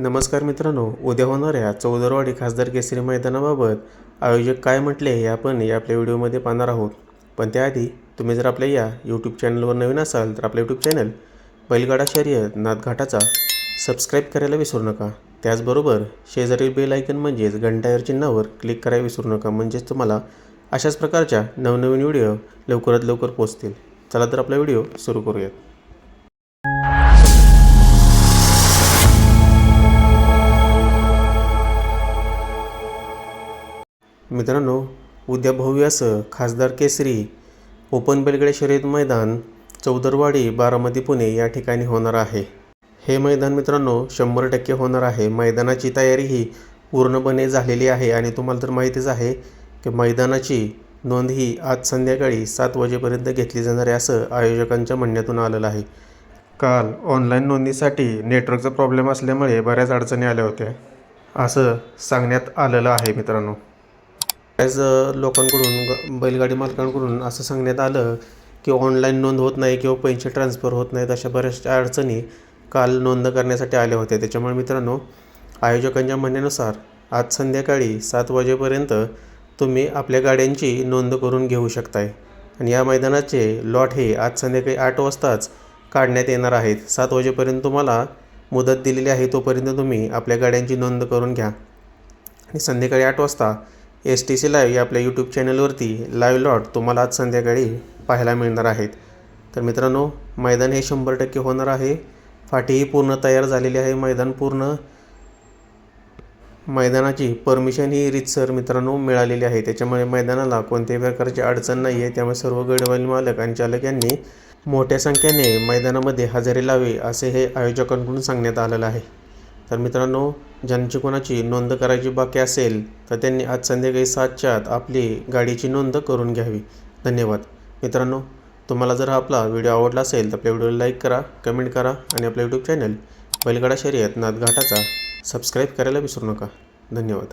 नमस्कार मित्रांनो उद्या होणाऱ्या चौदरवाडी खासदार केसरी मैदानाबाबत आयोजक काय म्हटले हे आपण या आपल्या व्हिडिओमध्ये पाहणार आहोत. पण त्याआधी तुम्ही जर आपल्या या यूट्यूब चॅनलवर नवीन असाल तर आपलं यूट्यूब चॅनल बैलगाडा शर्यत नादघाटाचा सबस्क्राईब करायला विसरू नका. त्याचबरोबर शेजारील बेल आयकन म्हणजेच घंटायर चिन्हावर क्लिक करायला विसरू नका. म्हणजेच तुम्हाला अशाच प्रकारच्या नवनवीन व्हिडिओ लवकरात लवकर पोचतील. चला तर आपला व्हिडिओ सुरू करूयात. मित्रांनो उद्या भव्य असं खासदार केसरी ओपन बेलगडे शर्यत मैदान चौदरवाडी बारामती पुणे या ठिकाणी होणार आहे. हे मैदान मित्रांनो शंभर टक्के होणार आहे. मैदानाची तयारी ही पूर्णपणे झालेली आहे आणि तुम्हाला तर माहितीच आहे की मैदानाची नोंद ही आज संध्याकाळी सात वाजेपर्यंत घेतली जाणार आहे असं आयोजकांच्या म्हणण्यातून आलेलं आहे. काल ऑनलाईन नोंदणीसाठी नेटवर्कचा प्रॉब्लेम असल्यामुळे बऱ्याच अडचणी आल्या होत्या असं सांगण्यात आलेलं आहे मित्रांनो. बऱ्याच लोकांकडून बैलगाडी मालकांकडून असं सांगण्यात आलं की ऑनलाईन नोंद होत नाही किंवा पैसे ट्रान्सफर होत नाहीत अशा बऱ्याचशा अडचणी काल नोंद करण्यासाठी आल्या होत्या. त्याच्यामुळे मित्रांनो आयोजकांच्या म्हणण्यानुसार आज संध्याकाळी सात वाजेपर्यंत तुम्ही आपल्या गाड्यांची नोंद करून घेऊ शकताय. आणि या मैदानाचे लॉट हे आज संध्याकाळी आठ वाजताच काढण्यात येणार आहेत. सात वाजेपर्यंत तुम्हाला मुदत दिलेली आहे तोपर्यंत तुम्ही आपल्या गाड्यांची नोंद करून घ्या. आणि संध्याकाळी आठ वाजता एस टी सी लाईव्ह या आपल्या यूट्यूब चॅनलवरती लाईव्ह लॉट तुम्हाला आज संध्याकाळी पाहायला मिळणार आहेत. तर मित्रांनो मैदान हे शंभर टक्के होणार आहे. फाटीही पूर्ण तयार झालेली आहे. मैदान पूर्ण. मैदानाची परमिशन ही रितसर मित्रांनो मिळालेली आहे. त्याच्यामुळे मैदानाला कोणत्याही प्रकारची अडचण नाही आहे त्यामुळे सर्व गडवाईल मालक आणि चालक यांनी मोठ्या संख्येने मैदानामध्ये हजेरी लावे असे हे आयोजकांकडून सांगण्यात आलेलं आहे. तर मित्रांनो ज्यांची कोणाची नोंद करायची बाकी असेल तर त्यांनी आज संध्याकाळी सातच्या आत आपली गाडीची नोंद करून घ्यावी. धन्यवाद. मित्रांनो तुम्हाला जर हा आपला व्हिडिओ आवडला असेल तर आपल्या व्हिडिओला लाईक करा कमेंट करा आणि आपल्या यूट्यूब चॅनल बैलगाडा शर्यत नाथघाटाचा सबस्क्राईब करायला विसरू नका. धन्यवाद.